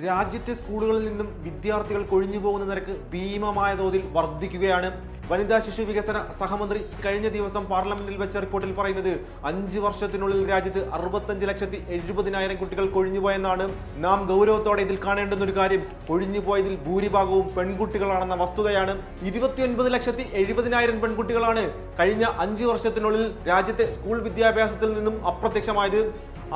രാജ്യത്തെ സ്കൂളുകളിൽ നിന്നും വിദ്യാർത്ഥികൾ കൊഴിഞ്ഞു പോകുന്ന നിരക്ക് ഭീമമായ തോതിൽ വർദ്ധിക്കുകയാണ്. വനിതാ ശിശു വികസന സഹമന്ത്രി കഴിഞ്ഞ ദിവസം പാർലമെന്റിൽ വെച്ച റിപ്പോർട്ടിൽ പറയുന്നത് അഞ്ച് വർഷത്തിനുള്ളിൽ രാജ്യത്ത് അറുപത്തഞ്ച് ലക്ഷത്തി എഴുപതിനായിരം കുട്ടികൾ കൊഴിഞ്ഞുപോയെന്നാണ്. നാം ഗൗരവത്തോടെ ഇതിൽ കാണേണ്ടുന്ന ഒരു കാര്യം. കൊഴിഞ്ഞുപോയതിൽ ഭൂരിഭാഗവും പെൺകുട്ടികളാണെന്ന വസ്തുതയാണ്. ഇരുപത്തിയൊൻപത് ലക്ഷത്തി എഴുപതിനായിരം പെൺകുട്ടികളാണ് കഴിഞ്ഞ അഞ്ച് വർഷത്തിനുള്ളിൽ രാജ്യത്തെ സ്കൂൾ വിദ്യാഭ്യാസത്തിൽ നിന്നും അപ്രത്യക്ഷമായത്.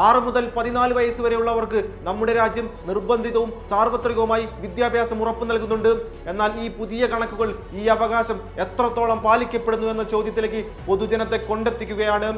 ആറ് മുതൽ പതിനാല് വയസ്സ് വരെയുള്ളവർക്ക് നമ്മുടെ രാജ്യം നിർബന്ധിതവും സാർവത്രികവുമായി വിദ്യാഭ്യാസം ഉറപ്പു നൽകുന്നുണ്ട്. എന്നാൽ ഈ പുതിയ കണക്കുകൾ ഈ അവകാശം എത്രത്തോളം പാലിക്കപ്പെടുന്നു എന്ന ചോദ്യത്തിലേക്ക് പൊതുജനത്തെ കൊണ്ടെത്തിക്കുകയാണ്.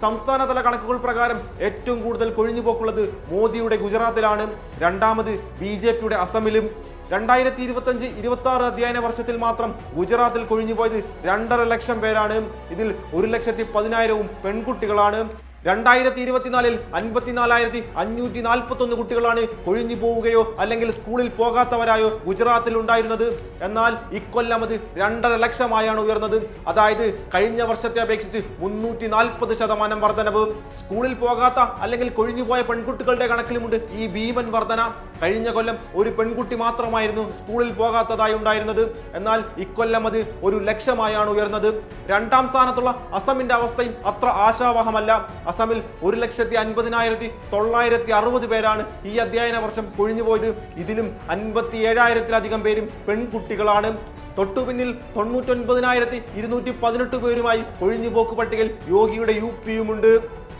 സംസ്ഥാനതല കണക്കുകൾ പ്രകാരം ഏറ്റവും കൂടുതൽ കൊഴിഞ്ഞുപോക്കുള്ളത് മോദിയുടെ ഗുജറാത്തിലാണ്. രണ്ടാമത് ബി ജെ പിയുടെ അസമിലും. രണ്ടായിരത്തി ഇരുപത്തഞ്ച് ഇരുപത്തി ആറ് അധ്യയന വർഷത്തിൽ മാത്രം ഗുജറാത്തിൽ കൊഴിഞ്ഞുപോയത് രണ്ടര ലക്ഷം പേരാണ്. ഇതിൽ ഒരു ലക്ഷത്തി പതിനായിരവും പെൺകുട്ടികളാണ്. രണ്ടായിരത്തി ഇരുപത്തിനാലിൽ അൻപത്തിനാലായിരത്തി അഞ്ഞൂറ്റി നാൽപ്പത്തി ഒന്ന് കുട്ടികളാണ് കൊഴിഞ്ഞു പോവുകയോ അല്ലെങ്കിൽ സ്കൂളിൽ പോകാത്തവരായോ ഗുജറാത്തിൽ ഉണ്ടായിരുന്നത്. എന്നാൽ ഇക്കൊല്ലം അത് രണ്ടര ലക്ഷമായാണ് ഉയർന്നത്. അതായത് കഴിഞ്ഞ വർഷത്തെ അപേക്ഷിച്ച് മുന്നൂറ്റി നാൽപ്പത് ശതമാനം വർധനവ്. സ്കൂളിൽ പോകാത്ത അല്ലെങ്കിൽ കൊഴിഞ്ഞുപോയ പെൺകുട്ടികളുടെ കണക്കിലുമുണ്ട് ഈ ഭീമൻ വർധന. കഴിഞ്ഞ കൊല്ലം ഒരു പെൺകുട്ടി മാത്രമായിരുന്നു സ്കൂളിൽ പോകാത്തതായി ഉണ്ടായിരുന്നത്. എന്നാൽ ഇക്കൊല്ലം അത് ഒരു ലക്ഷമായാണ് ഉയർന്നത്. രണ്ടാം സ്ഥാനത്തുള്ള അസമിന്റെ അവസ്ഥയും അത്ര ആശാവഹമല്ല. അസമിൽ ഒരു ലക്ഷത്തി അൻപതിനായിരത്തി തൊള്ളായിരത്തി അറുപത് പേരാണ് ഈ അധ്യയന വർഷം കൊഴിഞ്ഞുപോയത്. ഇതിലും അൻപത്തി ഏഴായിരത്തിലധികം പേരും പെൺകുട്ടികളാണ്. തൊട്ടുപിന്നിൽ തൊണ്ണൂറ്റൊൻപതിനായിരത്തി ഇരുന്നൂറ്റി പതിനെട്ട് പേരുമായി കൊഴിഞ്ഞുപോക്ക് പട്ടികയിൽ യോഗിയുടെ യു പിയുമുണ്ട്.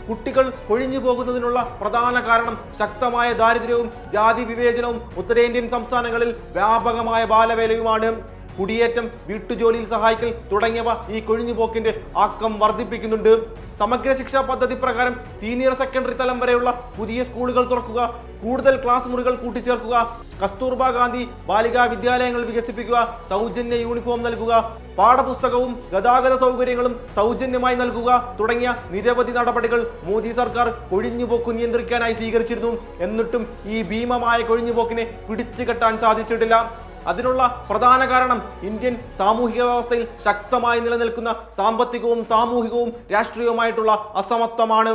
കുട്ടികൾ കൊഴിഞ്ഞു പോകുന്നതിനുള്ള പ്രധാന കാരണം ശക്തമായ ദാരിദ്ര്യവും ജാതി വിവേചനവും ഉത്തരേന്ത്യൻ സംസ്ഥാനങ്ങളിൽ വ്യാപകമായ ബാലവേലയുമാണ്. കുടിയേറ്റം വീട്ടുജോലിയിൽ സഹായിക്കൽ തുടങ്ങിയവ ഈ കൊഴിഞ്ഞുപോക്കിന്റെ ആക്കം വർദ്ധിപ്പിക്കുന്നുണ്ട്. സമഗ്ര ശിക്ഷാ പദ്ധതി പ്രകാരം സീനിയർ സെക്കൻഡറി തലം വരെയുള്ള പുതിയ സ്കൂളുകൾ തുറക്കുക കൂടുതൽ ക്ലാസ് മുറികൾ കൂട്ടിച്ചേർക്കുക കസ്തൂർബ ഗാന്ധി ബാലികാ വിദ്യാലയങ്ങൾ വികസിപ്പിക്കുക സൗജന്യ യൂണിഫോം നൽകുക പാഠപുസ്തകവും ഗതാഗത സൗകര്യങ്ങളും സൗജന്യമായി നൽകുക തുടങ്ങിയ നിരവധി നടപടികൾ മോദി സർക്കാർ കൊഴിഞ്ഞുപോക്ക് നിയന്ത്രിക്കാനായി സ്വീകരിച്ചിരുന്നു. എന്നിട്ടും ഈ ഭീമമായ കൊഴിഞ്ഞുപോക്കിനെ പിടിച്ചു കെട്ടാൻ സാധിച്ചിട്ടില്ല. അതിനുള്ള പ്രധാന കാരണം ഇന്ത്യൻ സാമൂഹിക വ്യവസ്ഥയിൽ ശക്തമായി നിലനിൽക്കുന്ന സാമ്പത്തികവും സാമൂഹികവും രാഷ്ട്രീയവുമായിട്ടുള്ള അസമത്വമാണ്.